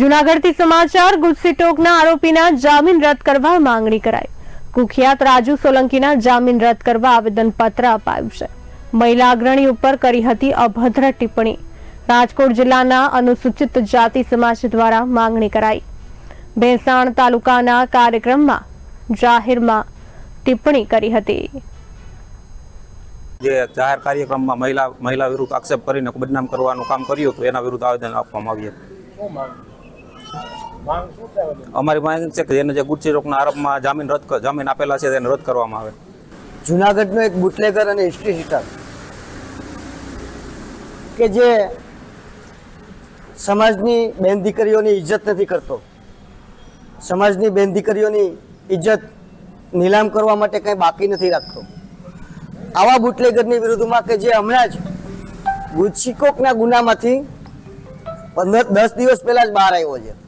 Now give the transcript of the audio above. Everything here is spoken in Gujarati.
જુનાગઢથી સમાચાર ગુજસી ટોકના આરોપીના જામીન રદ કરવા માંગણી કરાઈ. કુખ્યાત રાજુ સોલંકીના જામીન રદ કરવા આવેદનપત્ર અપાયું છે. મહિલા અગ્રણી ઉપર કરી હતી અભદ્ર ટિપ્પણી. રાજકોટ જિલ્લાના અનુસૂચિત જાતિ સમાજ દ્વારા માંગણી કરાઈ. ભેંસાણ તાલુકાના કાર્યક્રમમાં જાહેરમાં ટિપ્પણી કરી હતી. જે જાહેર કાર્યક્રમમાં મહિલા મહિલા વિરુદ્ધ આક્ષેપ કરીને બદનામ કરવાનું કામ કર્યું હતું એના વિરુદ્ધ આવેદન આપવામાં આવ્યું બધી અમારી માંગ છે કે જેને જે ગુજસી રોગના આરોપમાં જામીન રદ જામીન આપેલા છે તેને રદ કરવામાં આવે. જુનાગઢનો એક બુટલેગર અને હિસ્ટ્રી હિટર કે જે સમાજની બેન દીકરીઓની ઇજ્જત નથી કરતો. સમાજની બેન દીકરીઓની ઇજ્જત નીલામ કરવા માટે કંઈ બાકી નથી રાખતો. આવા બુટલેગરની વિરુદ્ધમાં કે જે હમણાં જ ગુજસીકોકના ગુનામાંથી પંદર દસ દિવસ પહેલાં જ બહાર આવ્યો છે.